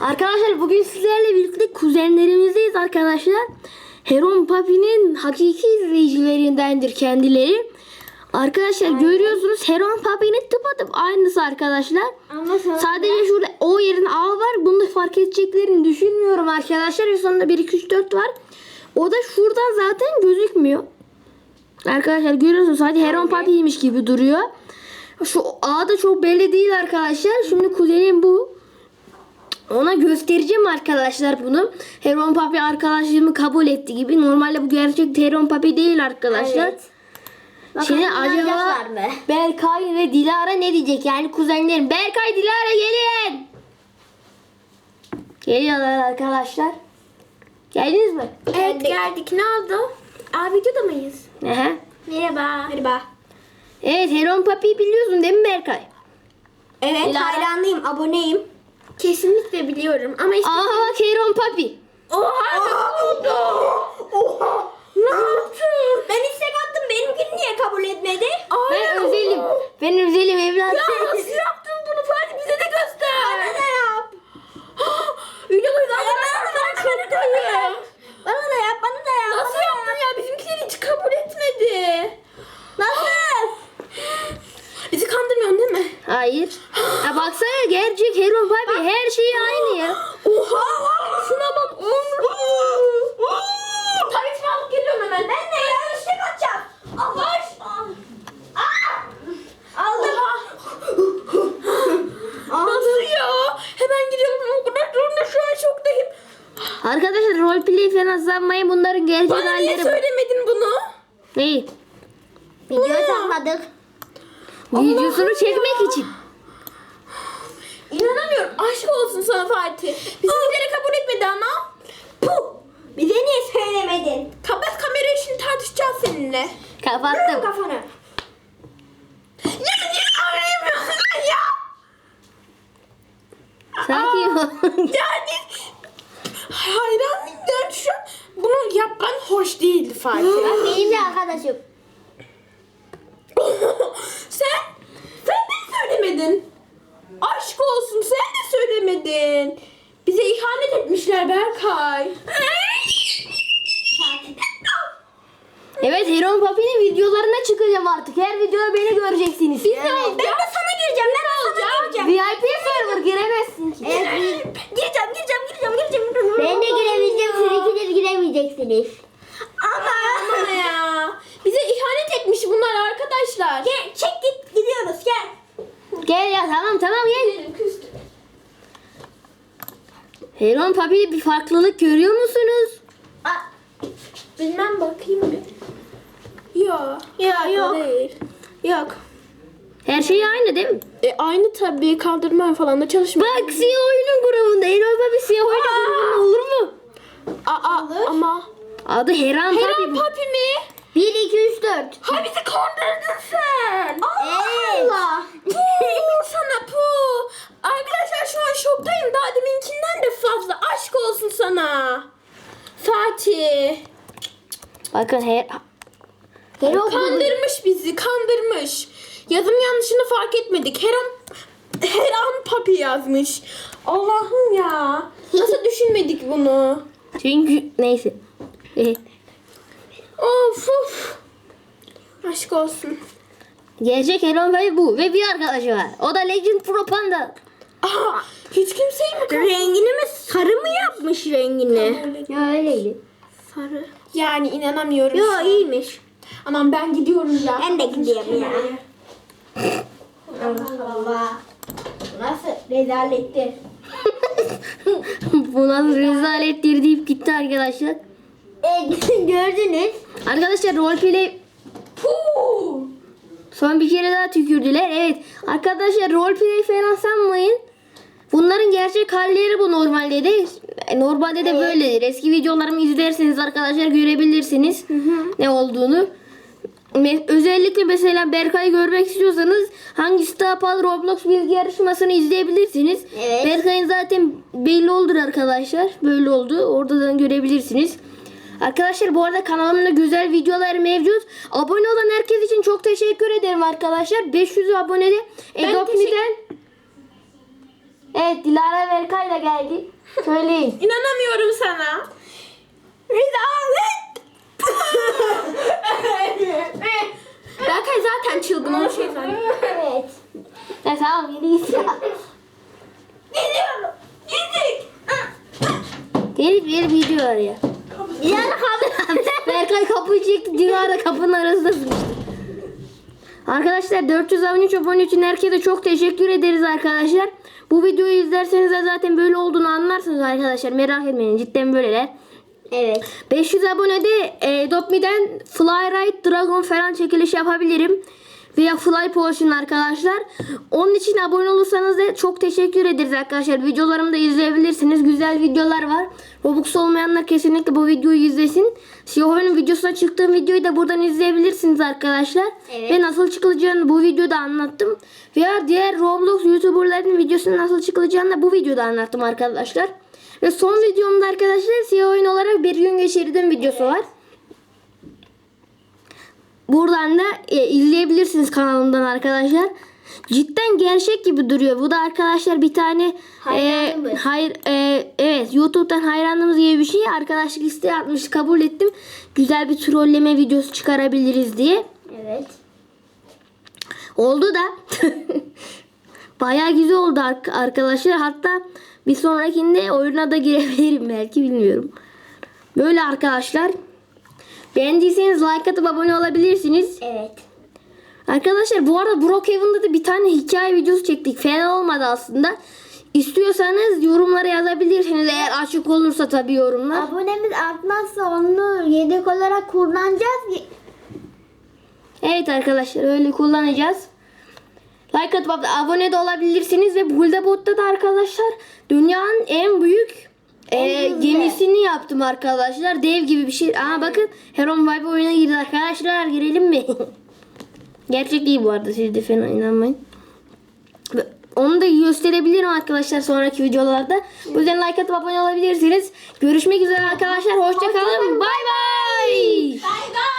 Arkadaşlar bugün sizlerle birlikte kuzenlerimizdeyiz arkadaşlar. Heron Papi'nin hakiki izleyicilerindendir kendileri. Arkadaşlar görüyorsunuz Heron Papi'nin tıpatıp aynısı arkadaşlar. Ama sonra Sadece şurada o yerin A var. Bunu da fark edeceklerini düşünmüyorum arkadaşlar. Ve sonunda 1, 2, 3, 4 var. O da şuradan zaten gözükmüyor. Arkadaşlar görüyorsunuz sadece Heron Papi'ymiş gibi duruyor. Şu A da çok belli değil arkadaşlar. Şimdi kuzenim bu. Ona göstereceğim arkadaşlar bunu. Heron Papi arkadaşlığımı kabul etti gibi. Normalde bu gerçek Heron Papi değil arkadaşlar. Evet. Bakalım Şimdi acaba mı? Berkay ve Dilara ne diyecek? Yani kuzenlerim. Berkay, Dilara gelin. Geliyorlar arkadaşlar. Geldiniz mi? Evet geldik. Ne oldu? Aa videoda mıyız? Aha. Merhaba. Merhaba. Evet Heron Papi'yi biliyorsun değil mi Berkay? Evet Dilara. hayranlıyım, aboneyim. Kesinlikle biliyorum ama işte... Aha bak Heron Papi. Oha! Ne oldu? Oha! Ne yaptın? Ben istek attım. Benimkini niye kabul etmedi? Ben özelim. Ben özelim evlat. Ya nasıl yaptın bunu Fatih? Bize de göster. Bana da yap. Videoyu da ben çoktayım. Bana da yap, bana da yap. Nasıl yaptın ya? Bizimkileri hiç kabul etmedi. Nasıl? Bizi kandırmıyorsun değil mi? Hayır. Ya baksana gerçek Heron Papi her şeyi aynı ya. Oha! Şuna bak. Tabii ki alıp geliyorum hemen. Ben de ya istek atacağım. Allah aşkına. Aa! Aldım. Nasıl ya? Hemen gidiyorum. O kadar durumda şu an şoktayım. Arkadaşlar roleplay falan sanmayın bunların gerçek Bana niye halleri. söylemedin bunu? Neyi? Video satmadık. Videosunu çekmek için. İnanamıyorum. Aşk olsun sana Fatih. Bizimkileri kabul etmedi ama. Puh. Bize niye söylemedin? Kapat kamerayı şimdi tartışacağız seninle. Kapattım. kafanı. Ya niye arayamıyorsun lan ya? Yani hayranım yani şu an bunu yapman hoş değildi Fatih. benim de arkadaşım. sen sen de söylemedin. Aşk olsun sen de söylemedin. Bize ihanet etmişler Berkay. Evet Heron Papi'nin videolarına çıkacağım artık. Her videoda beni göreceksiniz. Biz olacak? Ben de sana gireceğim. Ben de sana gireceğim. VIP server giremezsin ki. Evet. Gireceğim, gireceğim, gireceğim, gireceğim. Ben de girebileceğim, siz ikiniz giremeyeceksiniz. Ama ama ya. Bize ihanet etmiş bunlar arkadaşlar. Gel, çek git, gidiyoruz gel. Gel ya tamam tamam gel. Gidelim küstüm. Heron Papi'de bir farklılık görüyor musunuz? Aa, bilmem bakayım bir. Yok. Ya yok. Değil. Yok. Her şey aynı değil mi? E, aynı tabii kaldırma falan da çalışmıyor. Bak siyah oyunun grubunda. Heron Papi siyah oyunun grubunda olur mu? Aa, ama. Adı Heron Papi. Heron Papi mi? 1, 2, 3, 4. Ha bizi kandırdın sen. Allah Evet. Allah. Puh sana puh. Arkadaşlar şu an şoktayım. Daha deminkinden de fazla. Aşk olsun sana. Fatih. Bakın her... Hero Kandırmış bizi, kandırmış. Yazım yanlışını fark etmedik. Heron Heron Papi yazmış. Allah'ım ya. Nasıl düşünmedik bunu? Çünkü neyse. Eh, Of of. Aşk olsun. Gerçek Heron Papi bu. Ve bir arkadaşı var. O da Legend Pro Panda. Aa, hiç kimseyi mi? Rengini mi sarı mı yapmış rengini? Ya öyleydi. Sarı. Yani inanamıyorum. Yo iyiymiş. Aman ben gidiyorum ya. Ben de gideyim ya. Allah Allah. Nasıl rezalettir. bu nasıl rezalettir deyip gitti arkadaşlar. E, gördünüz. Arkadaşlar roleplay Puh. son bir kere daha tükürdüler. Evet arkadaşlar roleplay falan sanmayın. Bunların gerçek halleri bu normalde de. Normalde de böyledir. Eski videolarımı izlerseniz arkadaşlar görebilirsiniz ne olduğunu. Özellikle mesela Berkay'ı görmek istiyorsanız hangisi daha pahalı Roblox bilgi yarışmasını izleyebilirsiniz. Evet. Berkay'ın zaten belli oldur arkadaşlar. Böyle oldu. Oradan görebilirsiniz. Arkadaşlar bu arada kanalımda güzel videolar mevcut. Abone olan herkes için çok teşekkür ederim arkadaşlar. 500 abonede Adopt Me'den Evet Dilara Berkay da geldi. Söyleyin. İnanamıyorum sana. Rezalet. Berkay zaten çılgın o şey. Evet. Ya tamam git ya. Gidiyorum. Gittik. Gelip bir video var ya. Yani kaldı. Berkay kapıyı çekti. Dilara kapının arasında sıkıştı. Arkadaşlar 413 abone için herkese çok teşekkür ederiz arkadaşlar. Bu videoyu izlerseniz de zaten böyle olduğunu anlarsınız arkadaşlar. Merak etmeyin cidden böyleler. Evet. 500 abonede e, Dopmi'den Flyride Dragon falan çekiliş yapabilirim. Veya Fly Potion arkadaşlar. Onun için abone olursanız da çok teşekkür ederiz arkadaşlar. Videolarımı da izleyebilirsiniz. Güzel videolar var. Robux olmayanlar kesinlikle bu videoyu izlesin. Siyoho'nun videosuna çıktığım videoyu da buradan izleyebilirsiniz arkadaşlar. Evet. Ve nasıl çıkılacağını bu videoda anlattım. Veya diğer Roblox YouTuber'ların videosunun nasıl çıkılacağını da bu videoda anlattım arkadaşlar. Ve son videomda arkadaşlar siyah oyun olarak bir gün geçirdim videosu var. Buradan da e, izleyebilirsiniz kanalımdan arkadaşlar. Cidden gerçek gibi duruyor. Bu da arkadaşlar bir tane e, Hayranımız. hayır e, evet YouTube'dan hayranımız gibi bir şey arkadaşlık isteği atmış kabul ettim. Güzel bir trolleme videosu çıkarabiliriz diye. Evet. Oldu da. Bayağı güzel oldu ar- arkadaşlar. Hatta bir sonrakinde oyuna da girebilirim belki bilmiyorum. Böyle arkadaşlar. Beğendiyseniz like atıp abone olabilirsiniz. Evet. Arkadaşlar bu arada Brookhaven'da da bir tane hikaye videosu çektik. Fena olmadı aslında. İstiyorsanız yorumlara yazabilirsiniz eğer açık olursa tabii yorumlar. Abonemiz artmazsa onu yedek olarak kullanacağız. Evet arkadaşlar öyle kullanacağız. Like atıp ab- abone de olabilirsiniz ve Buldabot'ta da arkadaşlar dünyanın en büyük e, büyük. gemisini yaptım arkadaşlar. Dev gibi bir şey. Aa bakın Heron Vibe oyuna girdi arkadaşlar. Girelim mi? Gerçek değil bu arada siz de fena inanmayın. Onu da gösterebilirim arkadaşlar sonraki videolarda. O yüzden like atıp abone olabilirsiniz. Görüşmek üzere arkadaşlar. Hoşça kalın. Bay bay. Bay bay.